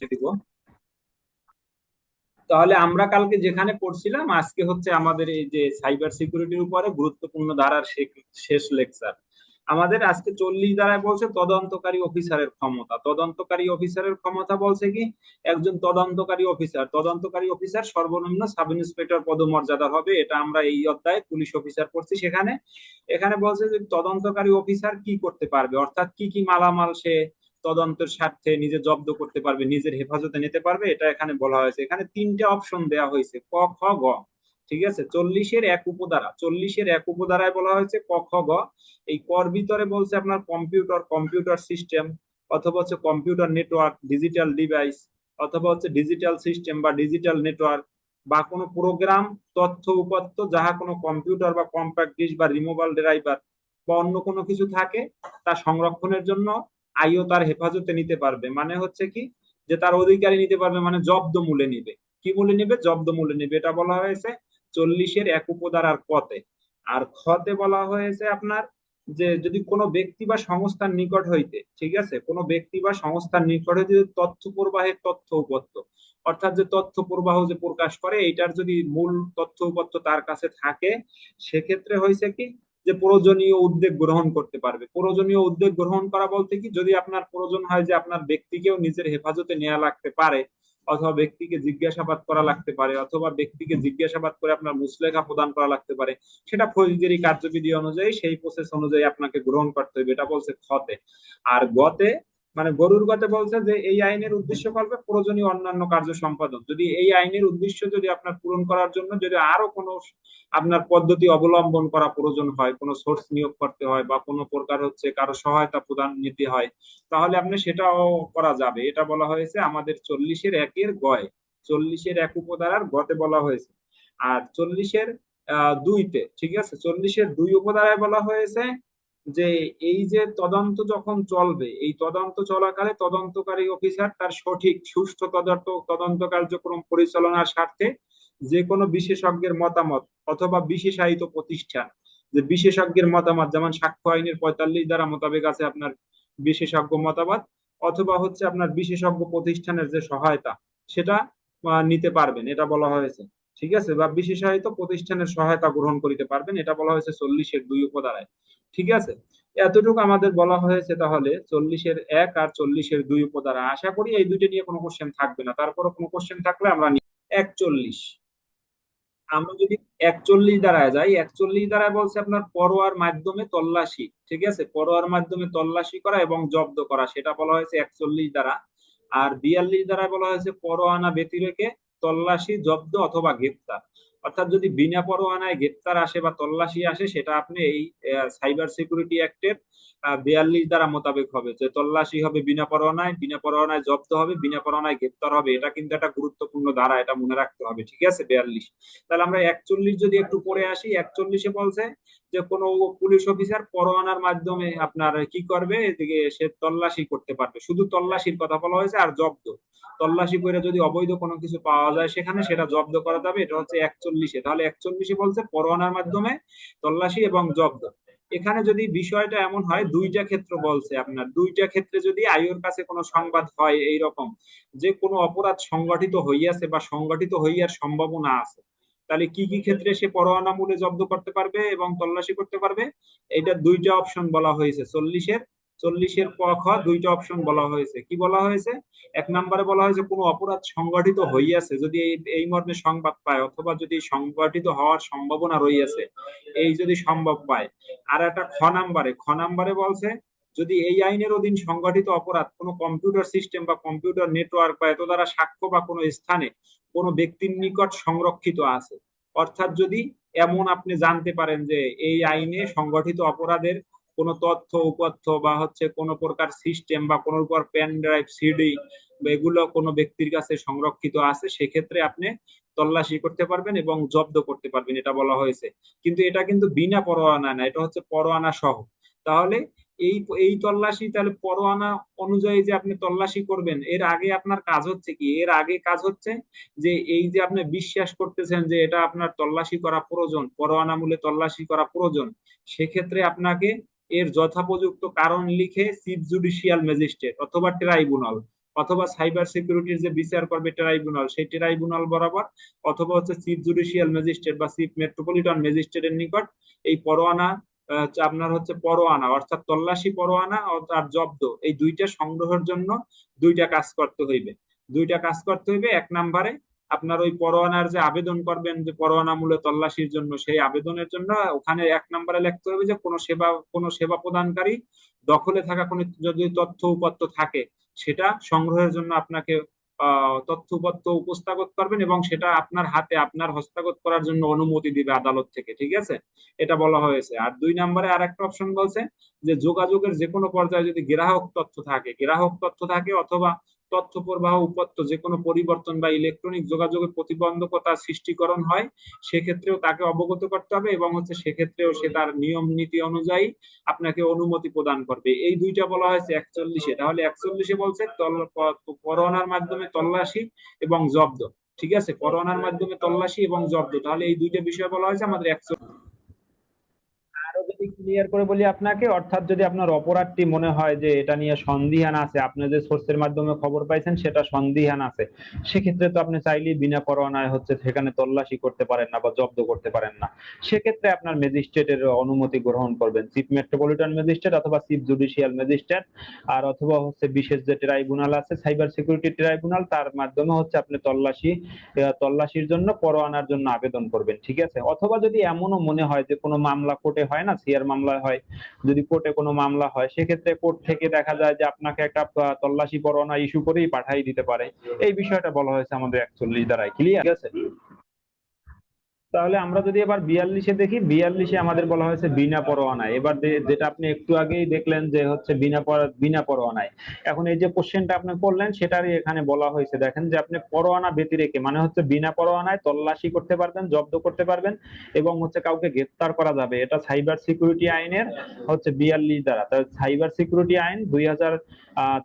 দিব। তাহলে আমরা কালকে যেখানে পড়ছিলাম, আজকে হচ্ছে আমাদের এই যে সাইবার সিকিউরিটির উপরে গুরুত্বপূর্ণ ধারার শেষ লেকচার আমাদের আজকে চল্লিশ দ্বারায় বলছে তদন্তকারী অফিসারের ক্ষমতা। তদন্তকারী অফিসারের ক্ষমতা বলছে কি? একজন তদন্তকারী অফিসার। তদন্তকারী অফিসার সর্বনিম্ন সাব ইন্সপেক্টর পদমর্যাদার হবে, এটা আমরা এই অধ্যায়ে পুলিশ অফিসার পড়ছি সেখানে। এখানে বলছে যে তদন্তকারী অফিসার কি করতে পারবে? অর্থাৎ কি কি মালামাল সে তদন্তের স্বার্থে নিজে জব্দ করতে পারবে, নিজের হেফাজতে নিতে পারবে, এটা এখানে বলা হয়েছে। এখানে তিনটা অপশন দেওয়া হয়েছে, ক, খ, গ। ঠিক আছে? চল্লিশের এক উপধারা, চল্লিশের এক উপধারায় বলা হয়েছে ক, খ, গ। এই কর ভিতরে বলছে আপনার কম্পিউটার কম্পিউটার সিস্টেম, অথবা হচ্ছে কম্পিউটার নেটওয়ার্ক, ডিজিটাল ডিভাইস, অথবা হচ্ছে ডিজিটাল সিস্টেম বা ডিজিটাল নেটওয়ার্ক বা কোনো প্রোগ্রাম, তথ্য উপাত্ত, যাহা কোনো কম্পিউটার বা কম্প্যাক্ট ডিস্ক বা রিমোভাল ড্রাইভার বা অন্য কোনো কিছু থাকে, তা সংরক্ষণের জন্য আইও তার হেফাজতে নিতে পারবে। মানে হচ্ছে কি? যে তার অধিকারী নিতে পারবে মানে জব্দ মূলে নিবে। কি মূলে নিবে? জব্দ মূলে নিবে। এটা বলা হয়েছে চল্লিশের এক উপদার আর কতে আর খতে বলা হয়েছে আপনার যে যদি কোনো ব্যক্তি বা সংস্থার নিকট হইতে, ঠিক আছে? কোনো ব্যক্তি বা সংস্থার নিকট হইতে তথ্য প্রবাহের তথ্য উপত্য, অর্থাৎ যে তথ্য প্রবাহ যে প্রকাশ করে, এইটার যদি মূল তথ্য উপত্য তার কাছে থাকে, সেক্ষেত্রে হয়েছে কি? যে প্রয়োজনীয় উদ্যোগ গ্রহণ করতে পারবে। প্রয়োজনীয় উদ্যোগ গ্রহণ করা বলতে কি, যদি আপনার প্রয়োজন হয় যে আপনার ব্যক্তিকেও নিজের হেফাজতে নেওয়া লাগতে পারে, অথবা ব্যক্তিকে জিজ্ঞাসাবাদ করা লাগতে পারে, অথবা ব্যক্তিকে জিজ্ঞাসাবাদ করে আপনার মুসলেখা প্রদান করা লাগতে পারে, সেটা ফৌজদারি কার্যবিধি অনুযায়ী, সেই প্রসেস অনুযায়ী আপনাকে গ্রহণ করতে হবে। এটা বলছে খতে আর গতে মানে গরুর গতে বলছে যে এই আইনের উদ্দেশ্য করবে প্রয়োজনীয় অন্যান্য কার্য সম্পাদন যদি এই আইনের উদ্দেশ্য যদি আপনার পূরণ করার জন্য যদি আরও কোনো আপনার পদ্ধতি অবলম্বন করা প্রয়োজন হয়, কোনো সোর্স নিয়োগ করতে হয় বা কোনো প্রকার হচ্ছে কারও সহায়তা প্রদান নিতে হয়, তাহলে আপনি সেটাও করা যাবে। এটা বলা হয়েছে আমাদের চল্লিশের একের গয়। চল্লিশের এক উপধারার গতে বলা হয়েছে। আর চল্লিশের দুইতে, ঠিক আছে? চল্লিশের দুই উপধারায় বলা হয়েছে যে এই যে তদন্ত যখন চলবে, এই তদন্ত চলাকালে তদন্তকারী অফিসার তার সঠিক, সুষ্ঠু তদন্ত তদন্ত কার্যক্রম পরিচালনার স্বার্থে যে কোনো বিশেষজ্ঞের মতামত অথবা বিশেষায়িত প্রতিষ্ঠান, যে বিশেষজ্ঞের মতামত যেমন সাক্ষ্য আইনের পঁয়তাল্লিশ দ্বারা মোতাবেক আছে আপনার বিশেষজ্ঞ মতামত অথবা হচ্ছে আপনার বিশেষজ্ঞ প্রতিষ্ঠানের যে সহায়তা, সেটা নিতে পারবেন, এটা বলা হয়েছে, ঠিক আছে? বা বিশেষায়িত প্রতিষ্ঠানের সহায়তা গ্রহণ করিতে পারবেন, এটা বলা হয়েছে চল্লিশের দুই উপধারায়। ঠিক আছে? এতটুকু আমাদের বলা হয়েছে তাহলে চল্লিশের এক আর চল্লিশের দুই উপধারা। আশা করি এই দুইটা নিয়ে কোনো কোশ্চেন থাকবে না। তারপরে কোনো কোশ্চেন থাকলে আমরা একচল্লিশ। আমরা যদি একচল্লিশ দ্বারায় যাই, একচল্লিশ দ্বারায় বলছে আপনার পরোয়ার মাধ্যমে তল্লাশি, ঠিক আছে? পরোয়ার মাধ্যমে তল্লাশি করা এবং জব্দ করা, সেটা বলা হয়েছে একচল্লিশ দ্বারা। আর বিয়াল্লিশ দ্বারা বলা হয়েছে পরোয়ানা ব্যতিরেকে তল্লাশি, জব্দ অথবা গ্রেপ্তার। অর্থাৎ যদি বিনা পরোয়ানায় গ্রেপ্তার আসে বা তল্লাশি আসে, সেটা আপনি এই সাইবার সিকিউরিটি অ্যাক্টের বিয়াল্লিশ দ্বারা মোতাবেক হবে। যে তল্লাশি হবে বিনা পরোয়ানায় বিনা পরোয়ানায় জব্দ হবে, বিনা পরোয়ানায় গ্রেপ্তার হবে, এটা কিন্তু একটা গুরুত্বপূর্ণ ধারা, এটা মনে রাখতে হবে, ঠিক আছে? বিয়াল্লিশ। তাহলে আমরা একচল্লিশ যদি একটু পরে আসি, একচল্লিশে বলছে যে কোনো পুলিশ অফিসার পরোয়ানার মাধ্যমে আপনার কি করবে? এদিকে সে তল্লাশি করতে পারবে। শুধু তল্লাশির কথা বলা হয়েছে আর জব্দ। তল্লাশি করে যদি অবৈধ কোনো কিছু পাওয়া যায় সেখানে সেটা জব্দ করা যাবে। এটা হচ্ছে একচল্লিশে তাহলে একচল্লিশে বলছে পরোয়ানার মাধ্যমে তল্লাশি এবং জব্দ। এখানে যদি বিষয়টা এমন হয়, দুইটা ক্ষেত্র বলছে আপনার। দুইটা ক্ষেত্রে যদি আয়োর কাছে কোনো সংবাদ হয় এই রকম যে কোনো অপরাধ সংগঠিত হইয়াছে বা সংগঠিত হইয়ার সম্ভাবনা আছে তাহলে কি কি ক্ষেত্রে সে পরোয়ানা মূলে জব্দ করতে পারবে এবং তল্লাশি করতে পারবে? এটা দুইটা অপশন বলা হয়েছে। চল্লিশের চল্লিশের ক খ দুইটা অপশন বলা হয়েছে। কি বলা হয়েছে? এক নম্বরে বলা হয়েছে, কোনো অপরাধ সংগঠিত হইয়াছে, যদি এই মর্মে সংবাদ পায় অথবা যদি সংগঠিত হওয়ার সম্ভাবনা রইয়াছে, এই যদি সম্ভব পায়। আর একটা খ নাম্বারে খ নাম্বারে বলছে যদি এই আইনের অধীন সংগঠিত অপরাধ কোনো কম্পিউটার সিস্টেম বা কম্পিউটার নেটওয়ার্ক বা এত দ্বারা সাক্ষ্য বা কোনো স্থানে কোনো ব্যক্তির নিকট সংরক্ষিত আছে, অর্থাৎ যদি এমন আপনি জানতে পারেন যে এই আইনে সংগঠিত অপরাধের কোনো তথ্য উপাত্য বা হচ্ছে কোনো প্রকার সিস্টেম বা কোনো প্রকার পেন ড্রাইভ সিডি এগুলো কোনো ব্যক্তির কাছে সংরক্ষিত আছে, সেক্ষেত্রে আপনি তল্লাশি করতে পারবেন এবং জব্দ করতে পারবেন, এটা বলা হয়েছে। কিন্তু এটা কিন্তু বিনা পরোয়ানা না, এটা হচ্ছে পরোয়ানা সহ। তাহলে এই এই তল্লাশি তাহলে পরোয়ানা অনুযায়ী যে আপনি তল্লাশি করবেন, এর আগে আপনার কাজ হচ্ছে কি? এর আগে কাজ হচ্ছে যে এই যে আপনি বিশ্বাস করতেছেন যে এটা আপনার তল্লাশি করা প্রয়োজন, পরোয়ানা মূলে তল্লাশি করা প্রয়োজন, সেক্ষেত্রে আপনাকে এর যথাপযুক্ত কারণ লিখে চিফ জুডিশিয়াল ম্যাজিস্ট্রেট অথবা ট্রাইব্যুনাল অথবা সাইবার সিকিউরিটির যে বিচার করবে ট্রাইব্যুনাল সেই ট্রাইব্যুনাল বরাবর অথবা হচ্ছে চিফ জুডিশিয়াল ম্যাজিস্ট্রেট বা চিফ মেট্রোপলিটন ম্যাজিস্ট্রেটের নিকট এই পরোয়ানা আপনার হচ্ছে পরোয়ানা, অর্থাৎ তল্লাশি, পরোয়ানা আর জব্দ, এই দুইটা সংগ্রহের জন্য দুইটা কাজ করতে হইবে। দুইটা কাজ করতে হইবে, এক নাম্বারে আপনার ওই পরোয়ানার যে আবেদন করবেন, যে পরোয়ানা মূল্য তল্লাশির জন্য, সেই আবেদনের জন্য ওখানে এক নম্বরে লিখতে হবে যে কোনো সেবা কোনো সেবা প্রদানকারী দখলে থাকা কোনো যদি তথ্য উপাত্ত থাকে, সেটা সংগ্রহের জন্য আপনাকে আহ, তথ্য উপস্থাপন করবেন এবং সেটা আপনার হাতে আপনার হস্তাগত করার জন্য অনুমতি দিবে আদালত থেকে ঠিক আছে? এটা বলা হয়েছে। আর দুই নম্বরে আর একটা অপশন বলছে যে যোগাযোগের যে কোনো পর্যায়ে যদি গ্রাহক তথ্য থাকে গ্রাহক তথ্য থাকে অথবা তথ্য প্রবাহ উপাত্ত যে কোনো পরিবর্তন বা ইলেকট্রনিক যোগাযোগের প্রতিবন্ধকতা সৃষ্টিকরণ হয়, সেক্ষেত্রেও তাকে অবগত করতে হবে এবং হচ্ছে সেক্ষেত্রেও সে তার নিয়ম নীতি অনুযায়ী আপনাকে অনুমতি প্রদান করবে। এই দুইটা বলা হয়েছে একচল্লিশে। তাহলে একচল্লিশে বলছে প- মাধ্যমে তল্লাশি এবং জব্দ। ঠিক আছে? পরোয়ানার মাধ্যমে তল্লাশি এবং জব্দ। তাহলে এই দুইটা বিষয় বলা হয়েছে আমাদের একচল্লিশ আরও যদি ক্লিয়ার করে বলি আপনাকে, অর্থাৎ যদি আপনার অপরাধটি মনে হয় যে এটা নিয়ে সন্দিহান আছে, আপনি যে সোর্সের মাধ্যমে খবর পাইছেন সেটা সন্দিহান আছে, সেক্ষেত্রে তো আপনি চাইলেই বিনা পরোয়ানায় হচ্ছে সেখানে তল্লাশি করতে পারেন না বা জব্দ করতে পারেন না। সেক্ষেত্রে আপনার ম্যাজিস্ট্রেটের অনুমতি গ্রহণ করবেন চিফ মেট্রোপলিটন ম্যাজিস্ট্রেট অথবা চিফ জুডিশিয়াল ম্যাজিস্ট্রেট আর অথবা হচ্ছে বিশেষ যে ট্রাইব্যুনাল আছে সাইবার সিকিউরিটি ট্রাইব্যুনাল তার মাধ্যমে হচ্ছে আপনি তল্লাশি তল্লাশির জন্য পরোয়ানার জন্য আবেদন করবেন, ঠিক আছে? অথবা যদি এমনও মনে হয় যে কোনো মামলা কোর্টে হয় না? সিআর মামলা হয়। যদি কোর্টে কোনো মামলা হয়, সেক্ষেত্রে কোর্ট থেকে দেখা যায় যে আপনাকে একটা তল্লাশি পরোয়ানা ইস্যু করেই পাঠাই দিতে পারে। এই বিষয়টা বলা হয়েছে আমাদের একচল্লিশ দ্বারাই ক্লিয়ার ঠিক আছে। তাহলে আমরা যদি এবার বিয়াল্লিশে দেখি, বিয়াল্লিশে আমাদের বলা হয়েছে বিনা পরোয়ানায়। এবার যেটা আপনি একটু আগেই দেখলেন যে হচ্ছে বিনা বিনা পরোয়ানায়। এখন এই যে কোশ্চেনটা আপনি করলেন, সেটারই এখানে বলা হয়েছে। দেখেন যে আপনি পরোয়ানা ব্যতি রেখে মানে হচ্ছে বিনা পরোয়ানায় তল্লাশি করতে পারবেন, জব্দ করতে পারবেন এবং হচ্ছে কাউকে গ্রেপ্তার করা যাবে। এটা সাইবার সিকিউরিটি আইনের হচ্ছে বিয়াল্লিশ দ্বারা। তাহলে সাইবার সিকিউরিটি আইন দুই হাজার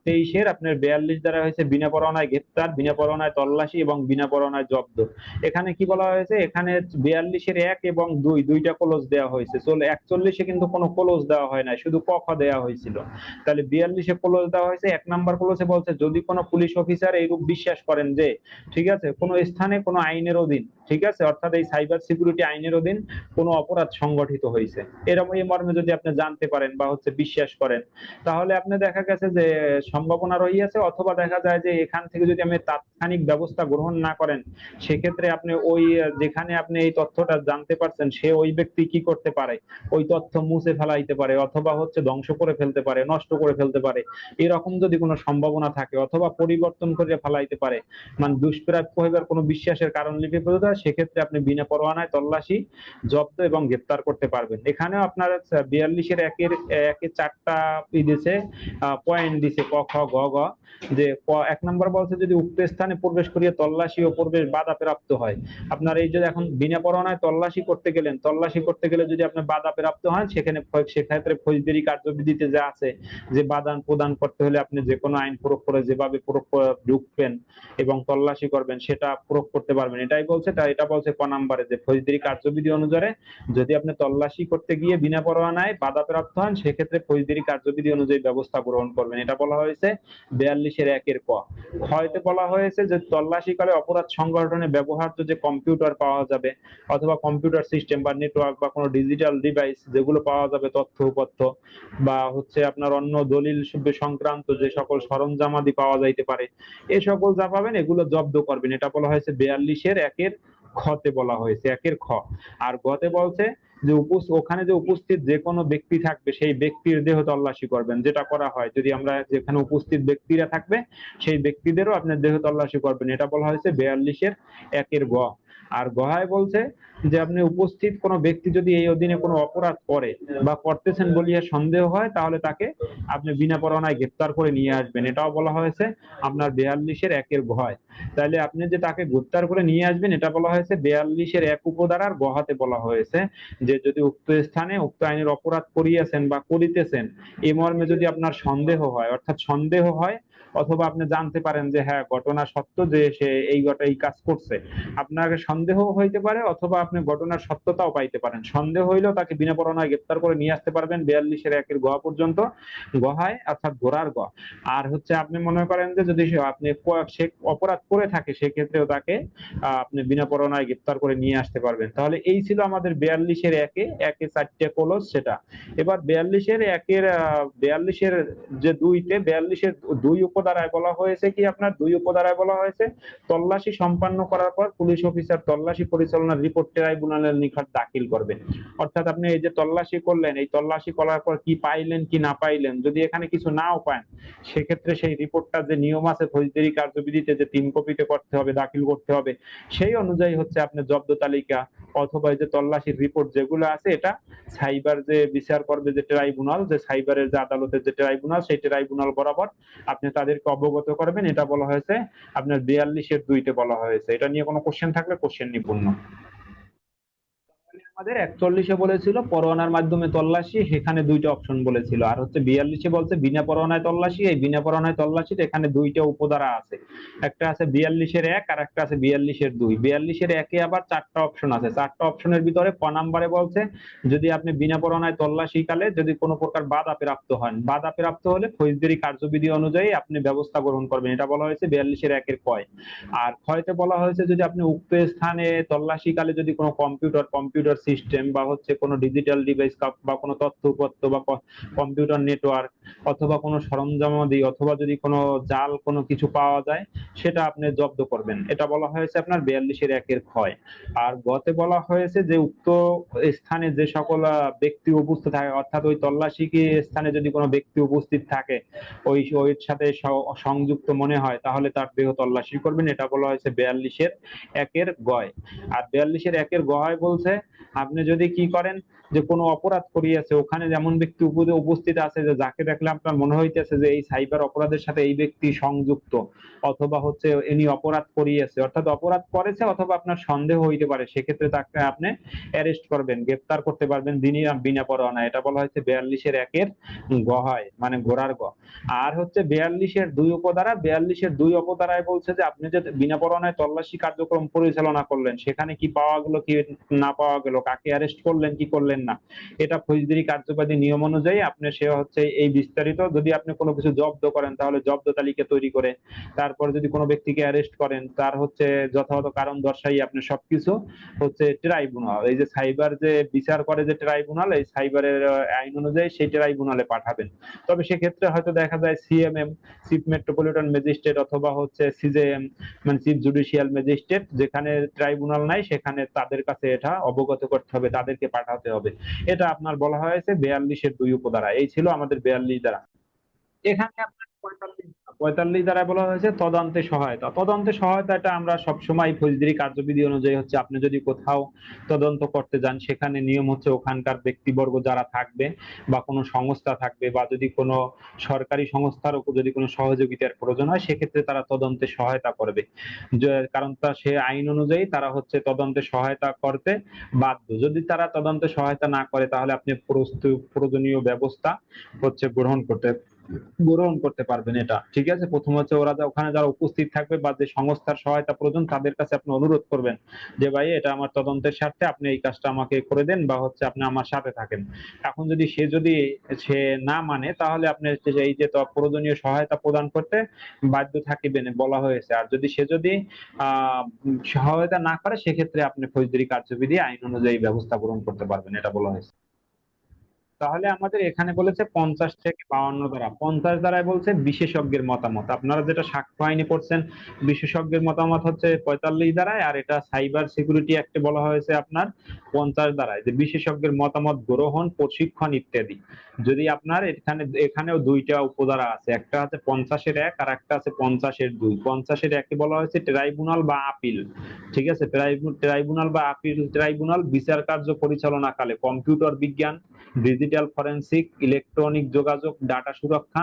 তেইশের আপনার বিয়াল্লিশ দ্বারা হয়েছে বিনা পরোয়ানায় গ্রেপ্তার, বিনা পরোয়ানায় তল্লাশি এবং বিনা পরোয়ানায় জব্দ। এখানে কি বলা হয়েছে? এখানে বিয়াল্লিশের এক এবং দুই, দুইটা ক্লোজ দেওয়া হয়েছে। চলে একচল্লিশে কিন্তু কোনো ক্লোজ দেওয়া হয় না শুধু ক, খ দেওয়া হয়েছিল। তাহলে বিয়াল্লিশে ক্লোজ দেওয়া হয়েছে, এক নাম্বার ক্লোজে বলছে, যদি কোনো পুলিশ অফিসার এইরূপ বিশ্বাস করেন যে, ঠিক আছে, কোনো স্থানে কোনো আইনের অধীন, ঠিক আছে, অর্থাৎ এই সাইবার সিকিউরিটি আইনের অধীন কোনো অপরাধ সংগঠিত হয়েছে। এরকম এই মর্মে যদি আপনি জানতে পারেন বা হচ্ছে বিশ্বাস করেন, তাহলে আপনি দেখা গেছে যে, সম্ভাবনা রহিয়াছে, অথবা দেখা যায় যে, এখান থেকে যদি আপনি তাৎক্ষণিক ব্যবস্থা গ্রহণ না করেন, সেক্ষেত্রে আপনি ওই, যেখানে আপনি এই তথ্যটা জানতে পারছেন, সে ওই ব্যক্তি কি করতে পারে? ওই তথ্য মুছে ফেলাইতে পারে অথবা হচ্ছে ধ্বংস করে ফেলতে পারে, নষ্ট করে ফেলতে পারে। এরকম যদি কোনো সম্ভাবনা থাকে অথবা পরিবর্তন করে ফেলাইতে পারে মানে দুষ্প্রাপ্য হইবার কোনো বিশ্বাসের কারণ লিপিবদ্ধ সেক্ষেত্রে আপনি বিনা পরোয়ানায় তল্লাশি, জব্দ এবং গ্রেপ্তার করতে পারবেন। এখানেও আপনার বিয়াল্লিশের একের, একে চারটা দিছে পয়েন্ট দিছে, ক, খ, গ গ, যে এক নম্বর বলছে যদি উক্ত স্থানে প্রবেশ করিয়া তল্লাশি ও প্রবেশ বাধা প্রাপ্ত হয়, আপনার এই যে এখন বিনা পরোয়ানায় তল্লাশি করতে গেলেন, তল্লাশি করতে গেলে যদি আপনি বাধা প্রাপ্ত হন, সেখানে সেক্ষেত্রে ফৌজদারি কার্যবিধিতে যা আছে, যে বাদান প্রদান করতে হলে আপনি যে কোনো আইন প্রয়োগ করে যেভাবে প্রয়োগ ঢুকবেন এবং তল্লাশি করবেন, সেটা প্রয়োগ করতে পারবেন। এটাই বলছে, তা এটা বলছে ক নাম্বারে যে ফৌজদারি কার্যবিধি অনুযায়ী যদি আপনি তল্লাশি করতে গিয়ে বিনা পরোয়ানায় বাধা প্রাপ্ত হন, সেক্ষেত্রে ফৌজদারি কার্যবিধি অনুযায়ী ব্যবস্থা গ্রহণ করবেন। এটা বলা হয়েছে বিয়াল্লিশের একের ক। হয়তো বলা হয়েছে যে তল্লাশিকালে অপরাধ সংগঠনে ব্যবহার্য যে কম্পিউটার পাওয়া যাবে অথবা কম্পিউটার সিস্টেম বা নেটওয়ার্ক বা কোনো ডিজিটাল ডিভাইস যেগুলো পাওয়া যাবে তথ্য উপাত্ত বা হচ্ছে আপনার অন্য দলিল সংক্রান্ত যে সকল সরঞ্জামাদি পাওয়া যাইতে পারে এই সকল যা পাবেন এগুলো জব্দ করবেন। এটা বলা হয়েছে বিয়াল্লিশের একের খতে বলা হয়েছে, একের খ। আর গতে বলছে যে ওখানে যে উপস্থিত যে কোনো ব্যক্তি থাকবে, সেই ব্যক্তির দেহ তল্লাশি করবেন, যেটা করা হয়। যদি আমরা যেখানে উপস্থিত ব্যক্তিরা থাকবে, সেই ব্যক্তিদেরও আপনার দেহ তল্লাশি করবেন। এটা বলা হয়েছে বিয়াল্লিশের একের গ। আর গহায় বলছে যে আপনি উপস্থিত কোনো ব্যক্তি যদি এই অধীনে কোনো অপরাধ করে বা করতেছেন বলিয়া সন্দেহ হয়, তাহলে তাকে আপনি বিনা পরোয়ানায় গ্রেপ্তার করে নিয়ে আসবেন। এটাও বলা হয়েছে আপনার বেয়াল্লিশের একের গহায় তাহলে আপনি যে তাকে গ্রেপ্তার করে নিয়ে আসবেন, এটা বলা হয়েছে বিয়াল্লিশের এক উপধারার গহাতে বলা হয়েছে যে যদি উক্ত স্থানে উক্ত আইনের অপরাধ করিয়াছেন বা করিতেছেন এই মর্মে যদি আপনার সন্দেহ হয়, অর্থাৎ সন্দেহ হয়, অথবা আপনি জানতে পারেন যে হ্যাঁ ঘটনা সত্য যে সে এই এই কাজ করছে আপনাকে সন্দেহ হইতে পারে, অথবা আপনি ঘটনার সত্যতাও পাইতে পারেন। সন্দেহ হইলেও তাকে বিনা পরোয়ানায় গ্রেপ্তার করে নিয়ে আসতে পারবেন বিয়াল্লিশের একের গহা পর্যন্ত। গহায় অর্থাৎ ঘোড়ার গহ। আর হচ্ছে আপনি মনে করেন যে যদি আপনি সে অপরাধ করে থাকে, সেক্ষেত্রেও তাকে আপনি বিনা পরোয়ানায় গ্রেপ্তার করে নিয়ে আসতে পারবেন। তাহলে এই ছিল আমাদের বিয়াল্লিশের একে একে চারটে কলস সেটা। এবার বিয়াল্লিশের একের বিয়াল্লিশের যে দুইতে, বিয়াল্লিশের দুই উপধারায় বলা হয়েছে কি আপনার? দুই উপধারায় বলা হয়েছে, তল্লাশি সম্পন্ন করার পর পুলিশ অফিসার তল্লাশি পরিচালনার রিপোর্ট ট্রাইব্যুনালের নিকট দাখিল করবে। অর্থাৎ আপনি এই যে তল্লাশি করলেন, এই তল্লাশি করার পর কি পাইলেন, কি না পাইলেন, যদি এখানে কিছু নাও পান, সেক্ষেত্রে সেই রিপোর্টটা যে নিয়ম আছে, ফৌজদারি কার্যবিধিতে যে তিন কপিতে করতে হবে, দাখিল করতে হবে, সেই অনুযায়ী হচ্ছে আপনার জব্দ তালিকা অথবা যে তল্লাশির রিপোর্ট যেগুলো আছে, এটা সাইবার যে বিচার করবে যে ট্রাইব্যুনাল, যে সাইবারের যে আদালতের যে ট্রাইব্যুনাল, সেই ট্রাইব্যুনাল বরাবর আপনি তাদেরকে অবগত করবেন। এটা বলা হয়েছে, আপনার বিয়াল্লিশের দুইতে বলা হয়েছে। এটা নিয়ে কোনো কোশ্চেন থাকলে কোশ্চেন নিপুণ। আমাদের একচল্লিশে বলেছিল, পরোয়ানার মাধ্যমে তল্লাশি, সেখানে দুইটা অপশন বলেছিল। আর হচ্ছে বিয়াল্লিশে বলছে, বিনা পরোয়ানায় তল্লাশি, এই বিনা পরোয়ানায় তল্লাশির এখানে দুইটা উপধারা আছে। একটা আছে বিয়াল্লিশের এক, আর একটা আছে বিয়াল্লিশের দুই। বিয়াল্লিশের একে আবার চারটা অপশন আছে। চারটা অপশনের ভিতরে ক নাম্বারে বলছে, যদি আপনি বিনা পরোয়ানায় তল্লাশি কালে যদি কোনো প্রকার বাধা প্রাপ্ত হন, বাধা প্রাপ্ত হলে ফৌজদারি কার্যবিধি অনুযায়ী আপনি ব্যবস্থা গ্রহণ করবেন। এটা বলা হয়েছে বিয়াল্লিশের একের কয়। আর ক্ষয়তে বলা হয়েছে, যদি আপনি উক্ত স্থানে তল্লাশি কালে যদি কোনো কম্পিউটার কম্পিউটার সিস্টেম বা হচ্ছে কোনো ডিজিটাল ডিভাইস বা কোনো তথ্য উপাত্ত বা কম্পিউটার নেটওয়ার্ক অথবা কোনো সরঞ্জামাদি অথবা যদি কোনো জাল কোনো কিছু পাওয়া যায়, সেটা আপনি জব্দ করবেন। এটা বলা হয়েছে আপনার বিয়াল্লিশের একের ক্ষয়। আর গতে বলা হয়েছে যে উক্ত স্থানে যে সকল ব্যক্তি উপস্থিত থাকে, অর্থাৎ ওই তল্লাশি কি স্থানে যদি কোনো ব্যক্তি উপস্থিত থাকে, ওই ওই সাথে সংযুক্ত মনে হয়, তাহলে তার দেহ তল্লাশি করবেন। এটা বলা হয়েছে বিয়াল্লিশের একের গয়। আর বিয়াল্লিশের একের গয় বলছে আপনি যদি কি করেন যে কোনো অপরাধ করিয়াছে, ওখানে যেমন ব্যক্তি উপস্থিত আছে যে যাকে দেখলে আপনার মনে হইতেছে যে এই সাইবার অপরাধের সাথে এই ব্যক্তি সংযুক্ত, অথবা হচ্ছে ইনি অপরাধ করিয়েছে, অর্থাৎ অপরাধ করেছে অথবা আপনার সন্দেহ হইতে পারে, সেক্ষেত্রে তাকে আপনি অ্যারেস্ট করবেন, গ্রেপ্তার করতে পারবেন দিনই বিনা পরোয়ানা এটা বলা হয়েছে বিয়াল্লিশের একের গহায় মানে ঘোড়ার গ। আর হচ্ছে বিয়াল্লিশের দুই উপধারা, বিয়াল্লিশের দুই উপধারায় বলছে যে আপনি যে বিনা পরোয়ানায় তল্লাশি কার্যক্রম পরিচালনা করলেন, সেখানে কি পাওয়া গেল কি না পাওয়া গেল কাকে অ্যারেস্ট করলেন, কি করলেন না? এটা ফৌজদারি কার্যবাদী নিয়ম অনুযায়ী আপনি সে হচ্ছে এই বিস্তারিত, যদি আপনি কোনো কিছু জব্দ করেন, তাহলে জব্দ তালিকা তৈরি করে, তারপর যদি কোনো ব্যক্তিকে অ্যারেস্ট করেন, তার হচ্ছে যথাযথ কারণ দর্শাই আপনি সবকিছু হচ্ছে ট্রাইব্যুনাল এই যে সাইবার যে বিচার করে যে ট্রাইব্যুনাল এই সাইবারের আইন অনুযায়ী সেই ট্রাইব্যুনালে পাঠাবেন। তবে সেক্ষেত্রে হয়তো দেখা যায় সিএমএম চিফ মেট্রোপলিটন ম্যাজিস্ট্রেট অথবা হচ্ছে সিজেএম মানে চিফ জুডিশিয়াল ম্যাজিস্ট্রেট যেখানে ট্রাইব্যুনাল নাই, সেখানে তাদের কাছে এটা অবগত করতে হবে, তাদেরকে পাঠাতে হবে। এটা আপনার বলা হয়েছে, বেয়াল্লিশের দুই উপধারা। এই ছিল আমাদের বেয়াল্লিশ দ্বারা। এখানে আপনার পঁয়তাল্লিশ দ্বারা বলা হয়েছে তদন্তে সহায়তা। তদন্তে সহায়তা এটা আমরা সবসময় ফৌজদারি কার্যবিধি অনুযায়ী হচ্ছে আপনি যদি কোথাও তদন্ত করতে যান, সেখানে নিয়ম হচ্ছে ওখানকার ব্যক্তিবর্গ যারা থাকবে বা কোনো সংস্থা থাকবে বা যদি কোনো সরকারি সংস্থার উপর যদি কোনো সহযোগিতার প্রয়োজন হয়, সেক্ষেত্রে তারা তদন্তে সহায়তা করবে। কারণ তা সে আইন অনুযায়ী তারা হচ্ছে তদন্তে সহায়তা করতে বাধ্য। যদি তারা তদন্তে সহায়তা না করে, তাহলে আপনি প্রয়োজনীয় ব্যবস্থা হচ্ছে গ্রহণ করতে গ্রহণ করতে পারবেন এটা। ঠিক আছে? প্রথম হচ্ছে ওরা যা- ওখানে যারা উপস্থিত থাকবে বা যে সংস্থার সহায়তা প্রয়োজন, তাদের কাছে আপনি অনুরোধ করবেন যে, ভাই, এটা আমার তদন্তের স্বার্থে আপনি এই কাজটা আমাকে করে দেন বা হচ্ছে আপনি আমার সাথে থাকেন। এখন যদি সে যদি সে না মানে তাহলে আপনি এই যে প্রয়োজনীয় সহায়তা প্রদান করতে বাধ্য থাকিবেন বলা হয়েছে। আর যদি সে যদি সহায়তা না করে, সেক্ষেত্রে আপনি ফৌজদারি কার্যবিধি, আইন অনুযায়ী ব্যবস্থা গ্রহণ করতে পারবেন, এটা বলা হয়েছে। তাহলে আমাদের এখানে বলেছে পঞ্চাশ থেকে বাউন্ন দ্বারা পঞ্চাশ দ্বারায় বলছে বিশেষজ্ঞের মতামত। আপনারা যেটা সাক্ষ্য আইনে পড়ছেন, বিশেষজ্ঞের মতামত হচ্ছে পঁয়তাল্লিশ দ্বারায় আর এটা সাইবার সিকিউরিটি অ্যাক্টে বলা হয়েছে আপনার পঞ্চাশ দ্বারায় যে বিশেষজ্ঞের মতামত গ্রহণ, প্রশিক্ষণ ইত্যাদি। যদি আপনার এখানে, এখানেও দুইটা উপধারা আছে, একটা আছে পঞ্চাশের এক, আর একটা আছে পঞ্চাশের দুই। পঞ্চাশের একে বলা হয়েছে ট্রাইব্যুনাল বা আপিল। ঠিক আছে? ট্রাইব্যুনাল বা আপিল, ট্রাইব্যুনাল বিচার কার্য পরিচালনাকালে কম্পিউটার বিজ্ঞান, ডিজিটাল ডিজিটাল ফরেনসিক ইলেকট্রনিক যোগাযোগ ডাটা সুরক্ষা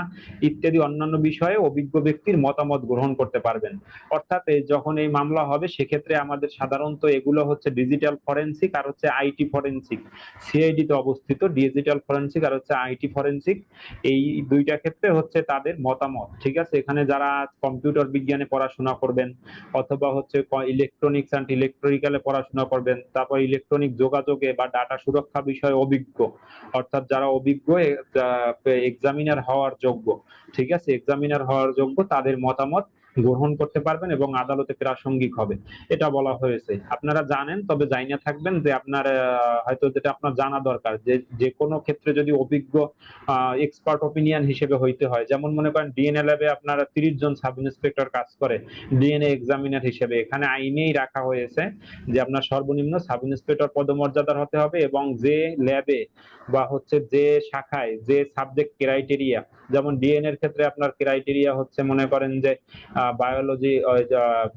ইত্যাদি অন্যান্য বিষয়ে অভিজ্ঞ ব্যক্তির মতামত গ্রহণ করতে পারবেন। অর্থাৎ যখন এই মামলা হবে, সেক্ষেত্রে আমাদের সাধারণত এগুলো হচ্ছে ডিজিটাল ফরেনসিক আর হচ্ছে আইটি ফরেনসিক সিআইডি তে অবস্থিত ডিজিটাল ফরেনসিক আর হচ্ছে আইটি ফরেনসিক এই দুইটা ক্ষেত্রে হচ্ছে তাদের মতামত, ঠিক আছে? এখানে যারা কম্পিউটার বিজ্ঞানে পড়াশোনা করবেন অথবা হচ্ছে ইলেকট্রনিক্স অ্যান্ড ইলেকট্রিক্যালে পড়াশোনা করবেন, তারপর ইলেকট্রনিক যোগাযোগে বা ডাটা সুরক্ষা বিষয়ে অভিজ্ঞ, অর্থাৎ যারা অভিজ্ঞ এক্সামিনার হওয়ার যোগ্য ঠিক আছে? এক্সামিনার হওয়ার যোগ্য তাদের মতামত গ্রহণ করতে পারবেন এবং আদালতে প্রাসঙ্গিক হবে। এটা বলা হয়েছে। আপনারা জানেন, তবে জানিয়ে থাকবেন যে আপনার হয়তো যেটা আপনার জানা দরকার, যে যে কোনো ক্ষেত্রে যদি অভিজ্ঞ এক্সপার্ট ওপিনিয়ন হিসেবে হইতে হয়, যেমন মনে করেন ডিএনএ ল্যাবে আপনারা তিরিশ জন সাব ইন্সপেক্টর কাজ করে ডিএনএ এক্সামিনার হিসেবে। এখানে আইনেই রাখা হয়েছে যে আপনার সর্বনিম্ন সাব ইন্সপেক্টর পদমর্যাদার হতে হবে এবং যে ল্যাবে বা হচ্ছে যে শাখায় যে সাবজেক্ট ক্রাইটেরিয়া যেমন ডিএনএ এর ক্ষেত্রে আপনার ক্রাইটেরিয়া হচ্ছে মনে করেন যে biology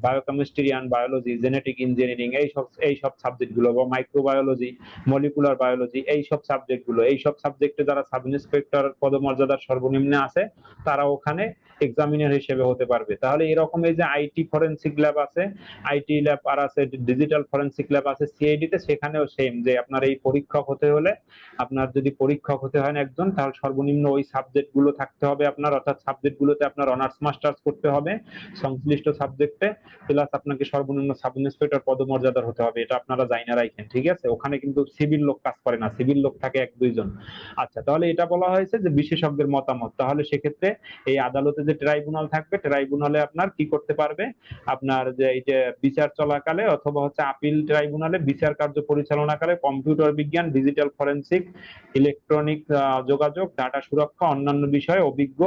biochemistry and biology genetic engineering এই সব এই সব সাবজেক্টগুলো, বা মাইক্রোবায়োলজি মলিকুলার বায়োলজি এই সব সাবজেক্টগুলো, এই সব সাবজেক্টে যারা সাব ইন্সপেক্টর পদমর্যাদার সর্বনিম্নে আছে, তারা ওখানে এক্সামিনার হিসেবে হতে পারবে। তাহলে এরকম এই যে আইটি ফরেনসিক ল্যাব আছে আইটি ল্যাব আর আছে ডিজিটাল ফরেনসিক ল্যাব আছে সিআইডি তে সেখানেও সেম যে আপনার এই পরীক্ষক হতে হলে, আপনার যদি পরীক্ষক হতে হয় একজন, তাহলে সর্বনিম্ন ওই সাবজেক্টগুলো থাকতে হবে আপনার, অর্থাৎ সাবজেক্ট গুলোতে আপনার অনার্স মাস্টার্স করতে হবে সংশ্লিষ্ট সাবজেক্টে প্লাস আপনাকে সর্বনিম্ন সাব ইন্সপেক্টর পদমর্যাদার হতে হবে, এটা আপনারা জাইনা রাখেন ঠিক আছে? ওখানে কিন্তু সিভিল লোক কাজ করে না সিভিল লোক থাকে এক, দুইজন। আচ্ছা তাহলে এটা বলা হয়েছে যে বিশেষজ্ঞের মতামত, তাহলে সেক্ষেত্রে এই আদালতে যে ট্রাইব্যুনাল থাকবে ট্রাইব্যুনালে আপনার কি করতে পারবে? আপনার যে এই যে বিচার চলাকালে অথবা হচ্ছে আপিল ট্রাইব্যুনালে বিচার কার্য পরিচালনাকালে কম্পিউটার বিজ্ঞান ডিজিটাল ফরেনসিক ইলেকট্রনিক যোগাযোগ ডাটা সুরক্ষা, অন্যান্য বিষয়ে অভিজ্ঞ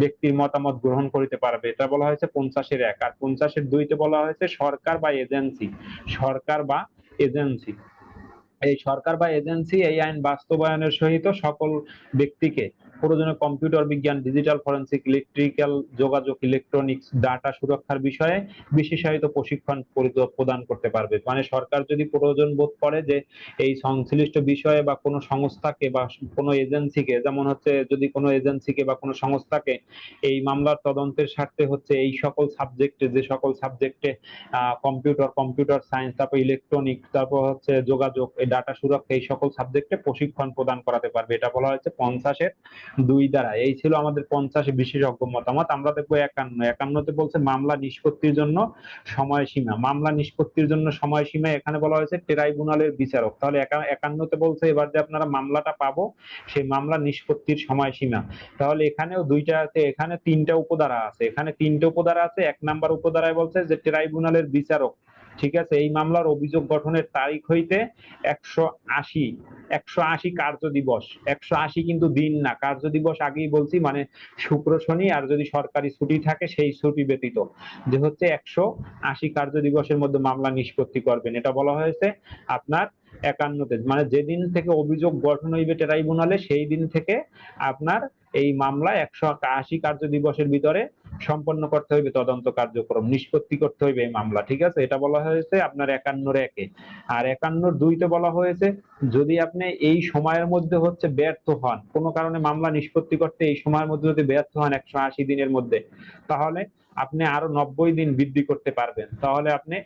ব্যক্তির মতামত গ্রহণ করিতে পারবে। এটা বলা হয়েছে পঞ্চাশের এক। আর পঞ্চাশের দুইতে বলা হয়েছে সরকার বা এজেন্সি। সরকার বা এজেন্সি। এই সরকার বা এজেন্সি এই আইন বাস্তবায়নের সহিত সকল ব্যক্তিকে প্রয়োজনে কম্পিউটার বিজ্ঞান ডিজিটাল ফরেনসিক ইলেকট্রিক্যাল যোগাযোগ ইলেকট্রনিক্স ডাটা সুরক্ষার বিষয়ে বিশেষায়িত প্রশিক্ষণ প্রদান করতে পারবে। মানে সরকার যদি প্রয়োজন বোধ করে যে এই সংশ্লিষ্ট বিষয়ে বা কোনো সংস্থাকে বা কোনো এজেন্সিকে, যেমন হচ্ছে যদি কোনো এজেন্সিকে বা কোনো সংস্থাকে এই মামলার তদন্তের স্বার্থে হচ্ছে এই সকল সাবজেক্টে যে সকল সাবজেক্টে কম্পিউটার কম্পিউটার সায়েন্স তারপর ইলেকট্রনিক তারপর হচ্ছে যোগাযোগ, এই ডাটা সুরক্ষা, এই সকল সাবজেক্টে প্রশিক্ষণ প্রদান করাতে পারবে। এটা বলা হয়েছে পঞ্চাশের দুই দ্বারা। এই ছিল আমাদের পঞ্চাশ বিশেষজ্ঞ মতামত। আমরা দেখব একান্ন। একান্নতে বলছে মামলা নিষ্পত্তির জন্য সময়সীমা। মামলা নিষ্পত্তির জন্য সময়সীমা এখানে বলা হয়েছে ট্রাইব্যুনালের বিচারক। তাহলে একা- একান্নতে বলছে এবার যে আপনারা মামলাটা পাবো, সেই মামলা নিষ্পত্তির সময়সীমা। তাহলে এখানেও দুইটাতে এখানে তিনটা উপধারা আছে। এখানে তিনটা উপধারা আছে, এক নাম্বার উপধারায় বলছে যে ট্রাইব্যুনালের বিচারক ঠিক আছে, এই মামলার অভিযোগ গঠনের তারিখ হইতে একশো আশি একশো আশি কার্য দিবস, একশো আশি কিন্তু দিন না, কার্য দিবস আগেই বলছি মানে শুক্র শনি আর যদি সরকারি ছুটি থাকে সেই ছুটি ব্যতীত। যে হচ্ছে একশো আশি কার্য দিবসের মধ্যে মামলা নিষ্পত্তি করবেন, এটা বলা হয়েছে আপনার একান্নতে মানে যেদিন থেকে অভিযোগ গঠন হইবে ট্রাইব্যুনালে সেই দিন থেকে আপনার এই মামলা একশো আশি কার্য দিবসের ভিতরে সম্পন্ন করতে হইবে, তদন্ত কার্যক্রম নিষ্পত্তি করতে হইবে এই মামলা, ঠিক আছে? এটা বলা হয়েছে আপনার একান্নর একে। আর একান্নর দুইতে বলা হয়েছে, যদি আপনি এই সময়ের মধ্যে হচ্ছে ব্যর্থ হন, কোনো কারণে মামলা নিষ্পত্তি করতে এই সময়ের মধ্যে যদি ব্যর্থ হন একশো আশি দিনের মধ্যে, তাহলে আপনি আরও নব্বই দিন বৃদ্ধি করতে পারবেন। তাহলে আপনি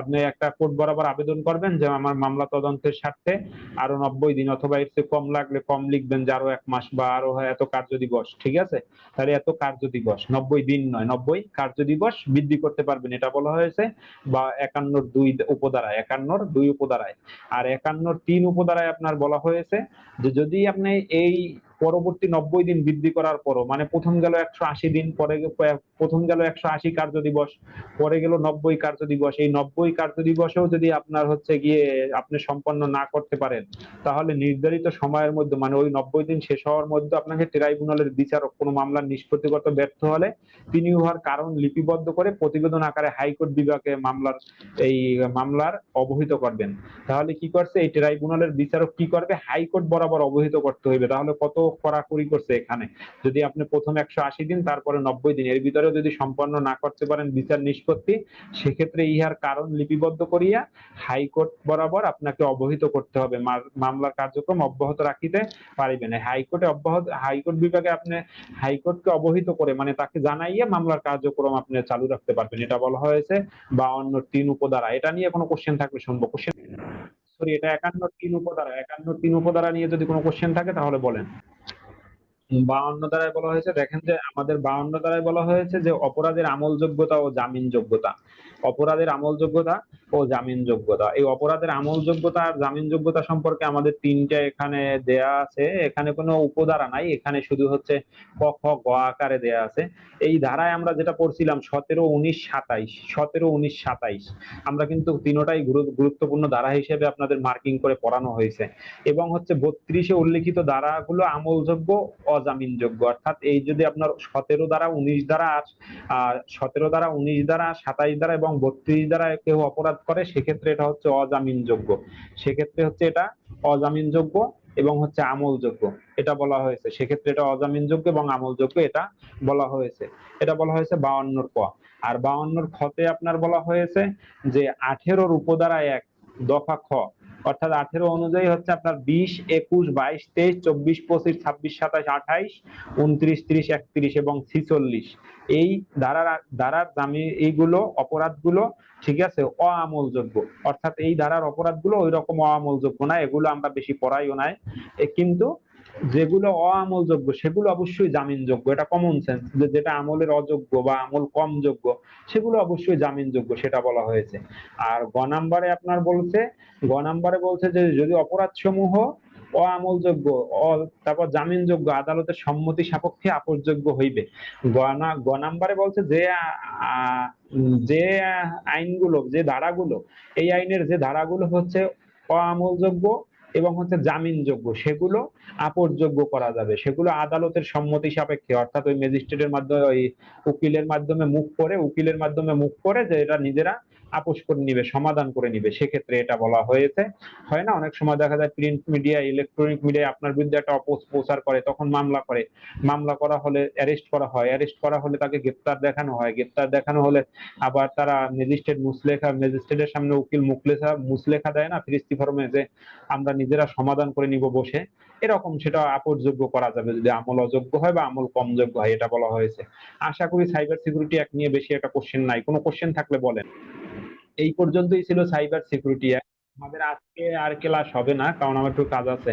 আপনি একটা কোর্ট বরাবর আবেদন করবেন যে আমার মামলা তদন্তের স্বার্থে আরও নব্বই দিন অথবা এর চেয়ে কম লাগলে কম লিখবেন যে আরও এক মাস বা আরও এত কার্য দিবস ঠিক আছে? তাহলে এত কার্য দিবস নব্বই দিন নয়, নব্বই কার্য দিবস বৃদ্ধি করতে পারবেন। এটা বলা হয়েছে বা একান্নর দুই উপধারায়, একান্নর দুই উপধারায়। আর একান্নর তিন উপধারায় আপনার বলা হয়েছে যে যদি আপনি এই পরবর্তী নব্বই দিন বৃদ্ধি করার পরও মানে প্রথম গেল একশো আশি দিন, পরে প্রথম গেল একশো আশি কার্য দিবস পরে গেল নব্বই কার্য দিবস এই নব্বই কার্য দিবসেও যদি আপনার হচ্ছে গিয়ে আপনি সম্পন্ন না করতে পারেন, তাহলে নির্ধারিত সময়ের মধ্যে মানে ওই নব্বই দিন শেষ হওয়ার মধ্যে আপনাকে ট্রাইব্যুনালের বিচারক, কোনো মামলার নিষ্পত্তি করতে ব্যর্থ হলে তিনি উহার কারণ লিপিবদ্ধ করে প্রতিবেদন আকারে হাইকোর্ট বিভাগে মামলার, এই মামলার অবহিত করবেন। তাহলে কি করছে? এই ট্রাইব্যুনালের বিচারক কি করবে? হাইকোর্ট বরাবর অবহিত করতে হইবে। তাহলে কত কড়াকড়ি করছে এখানে? যদি আপনি প্রথম একশো আশি দিন, তারপরে নব্বই দিন, এর ভিতরে যদি সম্পন্ন না করতে পারেন বিচার নিষ্পত্তি, সেক্ষেত্রে ইহার কারণ লিপিবদ্ধ করিয়া হাইকোর্ট বরাবর আপনাকে অবহিত করতে হবে। মামলার কার্যক্রম অব্যাহত রাখিতে পারিবেন। হাইকোর্টে অব্যাহত, হাইকোর্ট বিভাগে আপনি হাইকোর্টকে অবহিত করে মানে তাকে জানাইয়া মামলার কার্যক্রম আপনি চালু রাখতে পারবেন। এটা বলা হয়েছে বা অন্য তিন উপধারা। এটা নিয়ে কোনো কোশ্চেন থাকলে শুনব। কোশ্চেন সরি এটা একান্ন তিন উপধারা। একান্ন তিন উপধারা নিয়ে যদি কোনো কোশ্চেন থাকে তাহলে বলেন। বাউন্ন ধারায় বলা হয়েছে, দেখেন যে আমাদের বাউন্ন ধারায় বলা হয়েছে যে অপরাধের আমলযোগ্যতা ও জামিনযোগ্যতা অপরাধের আমলযোগ্যতা ও জামিনযোগ্যতা এই অপরাধের আমলযোগ্যতা আর জামিনযোগ্যতা সম্পর্কে আমাদের তিনটা এখানে দেয়া আছে। এখানে কোনো উপধারা নাই, এখানে শুধু হচ্ছে ক, খ, গ আকারে দেয়া আছে। এই ধারায় আমরা যেটা পড়ছিলাম, সতেরো, উনিশ, সাতাইশ। সতেরো, উনিশ, সাতাইশ। আমরা কিন্তু তিনোটাই গুরুত্বপূর্ণ ধারা হিসেবে আপনাদের মার্কিং করে পড়ানো হয়েছে। এবং হচ্ছে বত্রিশে উল্লিখিত ধারাগুলো আমলযোগ্য অজামিনযোগ্য। অর্থাৎ এই যদি আপনার সতেরো দ্বারা উনিশ দ্বারা আর সতেরো দ্বারা উনিশ দ্বারা, সাতাইশ দ্বারা এবং বত্রিশ দ্বারা কেউ অপরাধ করে, সেক্ষেত্রে এটা হচ্ছে অজামিনযোগ্য। সেক্ষেত্রে হচ্ছে এটা অজামিনযোগ্য এবং হচ্ছে আমলযোগ্য। এটা বলা হয়েছে। সেক্ষেত্রে এটা অজামিনযোগ্য এবং আমলযোগ্য এটা বলা হয়েছে। এটা বলা হয়েছে বাউন্নর ক। আর বাউন্নর খতে আপনার বলা হয়েছে যে আঠেরোর উপধারা এক, দফা খ অর্থাৎ আঠেরো অনুযায়ী হচ্ছে আপনার বিশ, একুশ, বাইশ, তেইশ, চব্বিশ, পঁচিশ, ছাব্বিশ, সাতাশ, আঠাইশ, উনত্রিশ, ত্রিশ, একত্রিশ এবং ছিচল্লিশ। এই ধারার ধারার দামি এইগুলো অপরাধগুলো, ঠিক আছে, অআমলযোগ্য। অর্থাৎ এই ধারার অপরাধগুলো ওই রকম অআমলযোগ্য না, এগুলো আমরা বেশি পড়াইও নাই। কিন্তু যেগুলো অআমলযোগ্য, সেগুলো অবশ্যই জামিনযোগ্য। এটা কমন সেন্স যে যেটা আমলের অযোগ্য বা আমল কম যোগ্য সেগুলো অবশ্যই জামিনযোগ্য, সেটা বলা হয়েছে। আর গ নাম্বারে আপনার বলছে, গ নাম্বারে বলছে যে যদি অপরাধ সমূহ অআমলযোগ্য তারপর জামিনযোগ্য, আদালতের সম্মতি সাপেক্ষে আপসযোগ্য হইবে। গ না- গ নাম্বারে বলছে যে যে আইনগুলো, যে ধারাগুলো, এই আইনের যে ধারাগুলো হচ্ছে অআমলযোগ্য এবং হচ্ছে জামিনযোগ্য, সেগুলো আপসযোগ্য করা যাবে। সেগুলো আদালতের সম্মতি সাপেক্ষে, অর্থাৎ ওই ম্যাজিস্ট্রেটের মাধ্যমে, ওই উকিলের মাধ্যমে মুখ করে, উকিলের মাধ্যমে মুখ করে যে এটা নিজেরা আপোষ করে নিবে, সমাধান করে নিবে, সেক্ষেত্রে এটা বলা হয়েছে। হয় না? অনেক সময় দেখা যায় প্রিন্ট মিডিয়া ইলেকট্রনিক মিডিয়া আপনার বিরুদ্ধে একটা অপোজ প্রচার করে, তখন মামলা করে। মামলা করা হলে অ্যারেস্ট করা হয়। অ্যারেস্ট করা হলে তাকে গ্রেপ্তার দেখানো হয়। গ্রেপ্তার দেখানো হলে আবার তারা ম্যাজিস্ট্রেট মুসলেখা ম্যাজিস্ট্রেটের সামনে উকিল মুখলেখা মুসলেখা দেয় না? ফিরিস্তি ফর্মে যে আমরা নিজেরা সমাধান করে নিব বসে। এরকম সেটা আপসযোগ্য করা যাবে যদি আমল অযোগ্য হয় বা আমল কম যোগ্য হয়, এটা বলা হয়েছে। আশা করি সাইবার সিকিউরিটি এক নিয়ে বেশি একটা কোশ্চেন নাই। কোনো কোশ্চেন থাকলে বলেন। এই পর্যন্তই ছিল সাইবার সিকিউরিটি আমাদের আজকে আর ক্লাস হবে না, কারণ আমার একটু কাজ আছে।